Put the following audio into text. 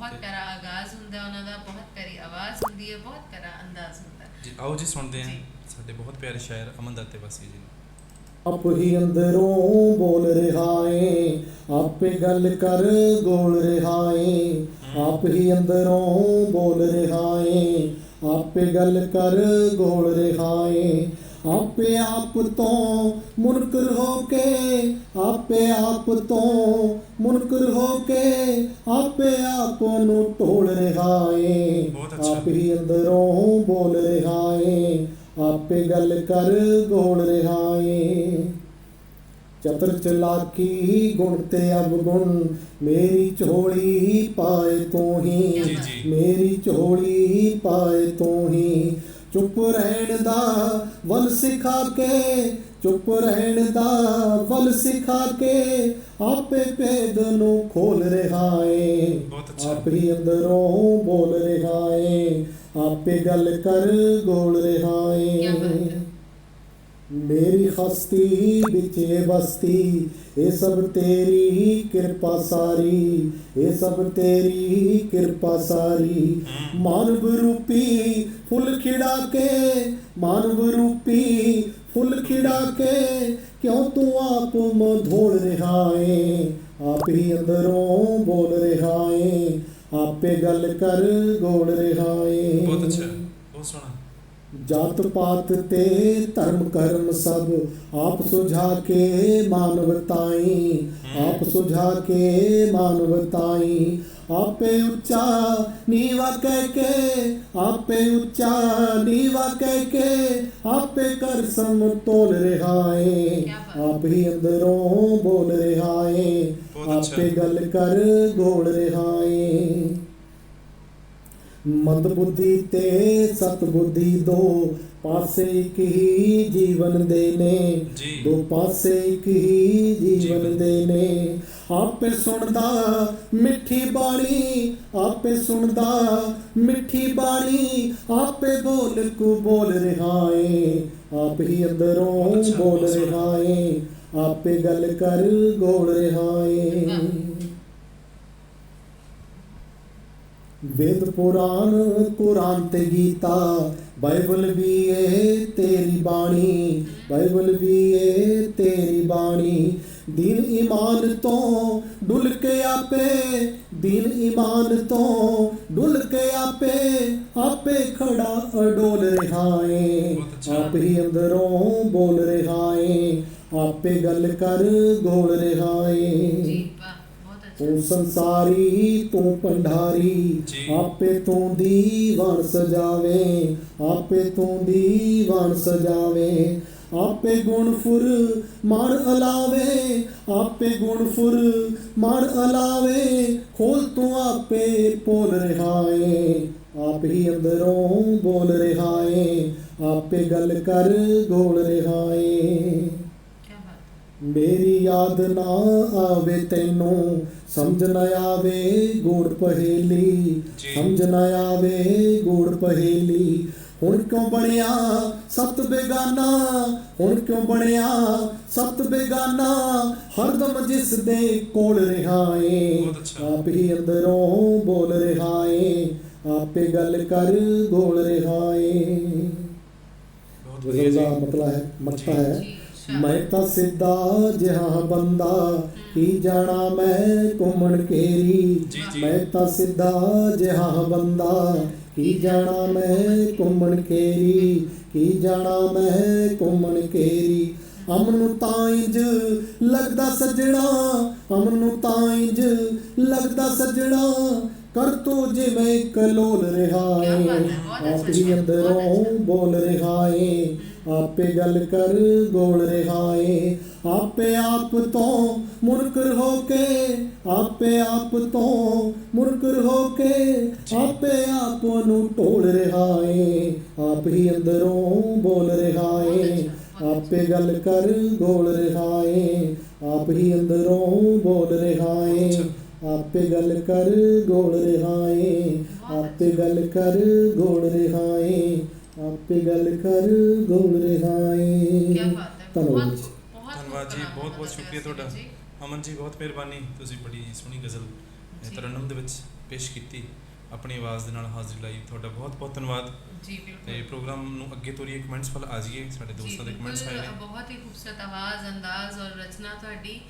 ਬਹੁਤ ਪਿਆਰਾ ਆਗਾਜ਼ ਹੁੰਦਾ ਉਹਨਾਂ ਦਾ ਬਹੁਤ ਪਿਆਰੀ ਆਵਾਜ਼ ਹੁੰਦੀ ਹੈ ਬਹੁਤ ਪਿਆਰਾ ਅੰਦਾਜ਼ ਹੁੰਦਾ ਜੀ ਆਓ ਜੀ ਸੁਣਦੇ ਹਾਂ। ਸਾਡੇ ਬਹੁਤ ਪਿਆਰੇ ਸ਼ਾਇਰ ਅਮਨ ਦਾਤੇ ਵਾਸੀ ਜੀ। ਆਪ ਹੀ ਅੰਦਰੋਂ ਬੋਲ ਰਿਹਾ ਏ ਆਪੇ ਗੱਲ ਕਰ ਗੋਲ ਰਿਹਾ ਏ। ਆਪ ਹੀ ਅੰਦਰੋਂ ਬੋਲ ਰਿਹਾ ਏ ਆਪੇ ਗੱਲ ਕਰ ਗੋਲ ਰਿਹਾ ਏ। ਆਪੇ ਆਪ ਤੋਂ ਮੁਨਕਰ ਹੋ ਕੇ ਆਪੇ ਆਪ ਤੋਂ ਮੁਨਕਰ ਹੋ ਕੇ ਆਪੇ ਆਪ ਨੂੰ ਢੋਲ ਰਿਹਾ ਏ। ਆਪ ਹੀ ਅੰਦਰੋਂ ਬੋਲ ਰਿਹਾ ਏ ਆਪੇ ਗੱਲ ਕਰ ਗੋਲ ਰਿਹਾ ਏ ਚਤਰ ਚਲਾਕੀ ਗੁਣ ਤੇ ਅਵਗੁਣ ਮੇਰੀ ਝੋਲੀ ਪਾਏ ਤੂੰ ਹੀ। ਮੇਰੀ ਝੋਲੀ ਪਾਏ ਤੂੰ ਹੀ ਚੁੱਪ ਰਹਿਣ ਦਾ ਵੱਲ ਸਿਖਾ ਕੇ ਚੁੱਪ ਰਹਿਣ ਦਾ ਵੱਲ ਸਿਖਾ ਕੇ ਆਪੇ ਭੇਦ ਨੂੰ ਖੋਲ ਰਿਹਾ ਏ। ਆਪ ਹੀ ਅੰਦਰੋਂ ਬੋਲ ਰਿਹਾ ਏ ਆਪੇ ਗੱਲ ਕਰ ਗੋਲ ਰਿਹਾ ਏ ਹੈ। ਮੇਰੀ ਹਸਤੀ ਵਿੱਚ ਬਸਤੀ, ਇਹ ਸਭ ਤੇਰੀ ਕਿਰਪਾ ਸਾਰੀ, ਇਹ ਸਭ ਤੇਰੀ ਕਿਰਪਾ ਸਾਰੀ। ਮਾਨਵ ਰੂਪੀ ਫੁੱਲ ਖਿੜਾ ਕੇ, ਮਾਨਵ ਰੂਪੀ ਫੁੱਲ ਖਿੜਾ ਕੇ, ਕਿਉਂ ਤੂੰ ਆਪ ਮਧੋੜ ਰਿਹਾ ਏ? ਆਪ ਹੀ ਅੰਦਰੋਂ ਬੋਲ ਰਿਹਾ ਏ, ਆਪੇ ਗੱਲ ਕਰ ਗੋਲ ਰਿਹਾ ਏ। ਬਹੁਤ ਅੱਛਾ। ਜਾਤ ਪਾਤ ਤੇ ਧਰਮ ਕਰਮ ਸਭ ਆਪ ਸੁਝਾ ਕੇ ਮਾਨਵਤਾਈ ਆਪ ਸੁਝਾ ਕੇ ਮਾਨਵਤਾਈ ਆਪੇ ਉੱਚਾ ਨੀਵਾ ਕਹਿ ਕੇ ਆਪੇ ਉੱਚਾ ਨੀਵਾ ਕਹਿ ਕੇ ਆਪੇ ਕਰ ਸਮਤੋਲ ਰਿਹਾ ਏ ਕਿਆ ਬਾਤ। ਆਪ ਹੀ ਅੰਦਰੋਂ ਬੋਲ ਰਿਹਾ ਏ ਬਹੁਤ ਅੱਛਾ। ਆਪੇ ਗੱਲ ਕਰ ਗੋਲ ਰਿਹਾ ਏ ਮੰਦ ਬੁੱਧੀ ਤੇ ਸਤ ਬੁੱਧੀ ਦੋ ਪਾਸੇ ਇੱਕ ਹੀ ਜੀਵਨ ਦੇ ਨੇ। ਦੋ ਪਾਸੇ ਇੱਕ ਹੀ ਜੀਵਨ। ਦੇ ਨੇ ਆਪੇ ਸੁਣਦਾ ਮਿੱਠੀ ਬਾਣੀ ਆਪੇ ਸੁਣਦਾ ਮਿੱਠੀ ਬਾਣੀ ਆਪੇ ਬੋਲ ਕੋ ਬੋਲ ਰਿਹਾ ਏ ਆਪ ਹੀ ਅੰਦਰੋਂ ਬੋਲ। ਰਿਹਾ ਏ ਆਪੇ ਗੱਲ ਕਰ ਗੋਲ ਰਿਹਾ ਏ ਵੇਦ ਪੁਰਾਣ ਕੁਰਾਨ ਤੇ ਗੀਤਾ, ਬਾਈਬਲ ਵੀ ਏ ਤੇਰੀ ਬਾਣੀ, ਬਾਈਬਲ ਵੀ ਏ ਤੇਰੀ ਬਾਣੀ। ਦਿਨ ਈਮਾਨ ਤੋਂ ਡੁੱਲ ਕੇ ਆਪੇ, ਦਿਨ ਈਮਾਨ ਤੋਂ ਡੁੱਲ ਕੇ ਆਪੇ ਆਪੇ ਖੜਾ ਅਡੋਲ ਰਿਹਾ ਏ ਬਹੁਤ ਆਪ ਹੀ ਅੰਦਰੋਂ ਬੋਲ ਰਿਹਾ ਏ ਆਪੇ ਗੱਲ ਕਰ ਗੋਲ ਰਿਹਾ ਏ ਜੀ। ਤੂੰ ਸੰਸਾਰੀ ਤੂੰ ਭੰਡਾਰੀ ਜੀ। ਆਪੇ ਤੂੰ ਦੀਵਾਨ ਸਜਾਵੇ ਆਪੇ ਤੂੰ ਦੀਵਾਨ ਸਜਾਵੇ ਆਪੇ ਗੁਣ ਫੁਰ ਮਨ ਅਲਾਵੇ ਆਪੇ ਗੁਣ ਫੁਰ ਮਨ ਅਲਾਵੇ ਖੋਲ ਤੂੰ ਆਪੇ ਪੋਲ ਰਿਹਾ ਏ ਆਪ ਹੀ ਅੰਦਰੋਂ ਬੋਲ ਰਿਹਾ ਏ ਆਪੇ ਗੱਲ ਕਰ ਗੋਲ ਰਿਹਾ ਏ ਕੀ ਬਾਤ ਹੈ। ਮੇਰੀ ਯਾਦ ਨਾ ਆਵੇ ਤੈਨੂੰ ਸਮਝ ਨਾ ਆਵੇ ਗੂੜ ਪਹੇਲੀ। ਸਮਝ ਨਾ ਆਵੇ ਗੂੜ ਪਹੇਲੀ। ਹੁਣ ਕਿਉਂ ਬਣਿਆ ਸਤ ਬੇਗਾਨਾ? ਹੁਣ ਕਿਉਂ ਬਣਿਆ ਸਤ ਬੇਗਾਨਾ? ਹਰਦਮ ਜਿਸ ਦੇ ਕੋਲ ਰਿਹਾ ਏ। ਆਪ ਹੀ ਅੰਦਰੋਂ ਬੋਲ ਰਿਹਾ ਏ ਆਪੇ ਗੱਲ ਕਰ ਗੋਲ ਰਿਹਾ ਏ। ਬਹੁਤ ਵਧੀਆ ਜੀ। ਮਤਲਬ ਹੈ ਮਕਤਾ ਹੈ। ਮੈਂ ਤਾਂ ਸਿੱਧਾ ਜਿਹਾ ਬੰਦਾ ਕੀ ਜਾਣਾ ਮੈਂ ਘੁੰਮਣ ਕੇਰੀ ਜੀ, ਜੀ। ਮੈਂ ਤਾਂ ਸਿੱਧਾ ਜਿਹਾ ਬੰਦਾ ਕੀ ਜਾਣਾ ਮੈਂ ਘੁੰਮਣ ਕੇਰੀ ਕੀ ਜਾਣਾ ਮੈਂ ਘੁੰਮਣ ਕੇਰੀ ਅਮਨ ਨੂੰ ਤਾਂ ਇੰਜ ਲੱਗਦਾ ਸੱਜਣਾ ਅਮਨ ਨੂੰ ਤਾਂ ਇੰਜ ਲੱਗਦਾ ਸੱਜਣਾ। ਕਰ ਤੋ ਜਿਵੇਂ ਕਲੋਲ ਰਿਹਾ ਏ ਹੈ, ਬਹੁਤ ਅੰਦਰੋਂ ਬੋਲ ਰਿਹਾ ਏ। ਆਪੇ ਗੱਲ ਕਰ ਗੋਲ ਰਿਹਾ ਏ ਆਪੇ ਆਪ ਤੋਂ ਮੁਨਕਰ ਹੋ ਕੇ, ਆਪੇ ਆਪ ਤੋਂ ਮੁਨਕਰ ਹੋ ਕੇ, ਆਪੇ ਆਪ ਨੂੰ ਢੋਲ ਰਿਹਾ ਆਪ ਹੀ ਅੰਦਰੋਂ ਬੋਲ ਰਿਹਾ ਏ ਆਪੇ ਗੱਲ ਕਰ ਗੋਲ ਰਿਹਾ ਏ ਆਪ ਹੀ ਅੰਦਰੋਂ ਬੋਲ ਰਿਹਾ ਏ ਆਪੇ ਗੱਲ ਕਰ ਗੋਲ ਰਿਹਾ ਏ ਆਪੇ ਗੱਲ ਕਰ ਗੋਲ ਰਿਹਾ ਏ ਆਪੇ ਗੱਲ ਕਰ ਗੋਲ ਰਿਹਾ ਏ ਕੀ ਬਾਤ ਹੈ ਧੰਨਵਾਦ ਬਹੁਤ ਜੀ। ਬਹੁਤ ਧੰਨਵਾਦ ਜੀ ਬਹੁਤ ਬਹੁਤ ਸ਼ੁਕਰੀਆ ਤੁਹਾਡਾ ਜੀ। ਅਮਨ ਜੀ ਬਹੁਤ ਮਿਹਰਬਾਨੀ ਤੁਸੀਂ ਬੜੀ ਸੋਹਣੀ ਗਜ਼ਲ ਇਹ ਤਰਨਮ ਦੇ ਵਿੱਚ ਪੇਸ਼ ਕੀਤੀ ਆਪਣੀ ਆਵਾਜ਼ ਦੇ ਨਾਲ ਹਾਜ਼ਰੀ ਲਾਈ। ਤੁਹਾਡਾ ਬਹੁਤ ਬਹੁਤ ਧੰਨਵਾਦ। ਜੀ ਤੇ ਬਿਲਕੁਲ ਪ੍ਰੋਗਰਾਮ ਨੂੰ ਅੱਗੇ ਤੋਰੀਏ ਕਮੈਂਟਸ ਵੱਲ ਆ ਜਾਈਏ ਸਾਡੇ ਜੀ ਦੋਸਤਾਂ ਦੇ ਕਮੈਂਟਸ ਆਏ ਬਿਲਕੁਲ ਨੇ ਬਹੁਤ ਹੀ ਖੂਬਸੂਰਤ ਆਵਾਜ਼ ਅੰਦਾਜ਼ ਔਰ ਰਚਨਾ ਤੁਹਾਡੀ।